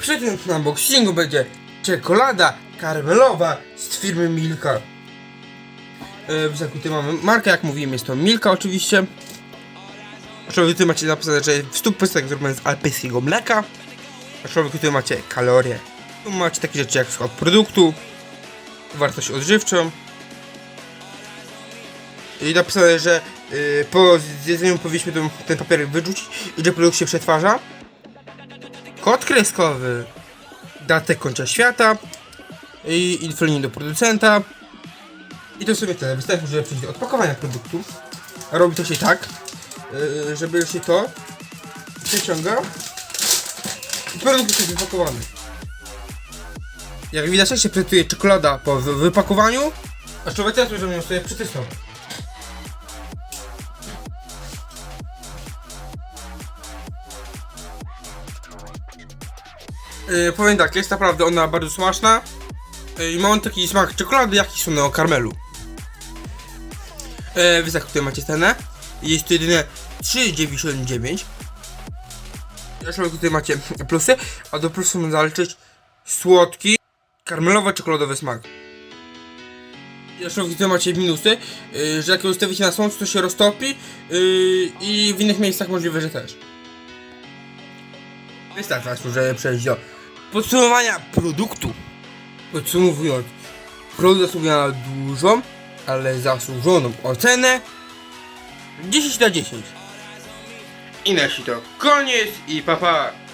Przy tym unboxingu będzie czekolada karmelowa z firmy Milka. E, w zakucie mamy markę, jak mówiłem, jest to Milka oczywiście. Człowiek tutaj macie napisane, że w 100% zrobione z alpejskiego mleka. Człowiek tutaj macie kalorie. Tu macie takie rzeczy jak skład produktu, wartość odżywczą. I napisane, że y, po zjedzeniu powinniśmy ten, ten papierek wyrzucić i że produkt się przetwarza. Kod kreskowy, datę końca świata i infolinię do producenta. I to sobie tyle. Wystarczy, żeby przejść do odpakowania produktu. Robi to się tak, y, żeby się to przeciąga i produkt jest wypakowany. Jak widać, się prezentuje czekolada po wy- wypakowaniu, a człowiek teraz możemy ją sobie przetestować. Yy, powiem tak, jest naprawdę ona bardzo smaczna yy, i ma on taki smak czekolady, jak i słonego karmelu. Yy, wy za tutaj macie cenę. Jest to jedynie 3,99. Zresztą tutaj macie plusy, a do można zaliczyć słodki, karmelowo-czekoladowy smak. Zresztą tutaj macie minusy, yy, że jak ją ustawicie na słońcu, to się roztopi yy, i w innych miejscach możliwe, że też. Wystarczy teraz, żeby przejść do podsumowania produktu. Podsumowując, produkt zasługuje na dużą, ale zasłużoną ocenę 10 na 10. I na to koniec i papa. Pa.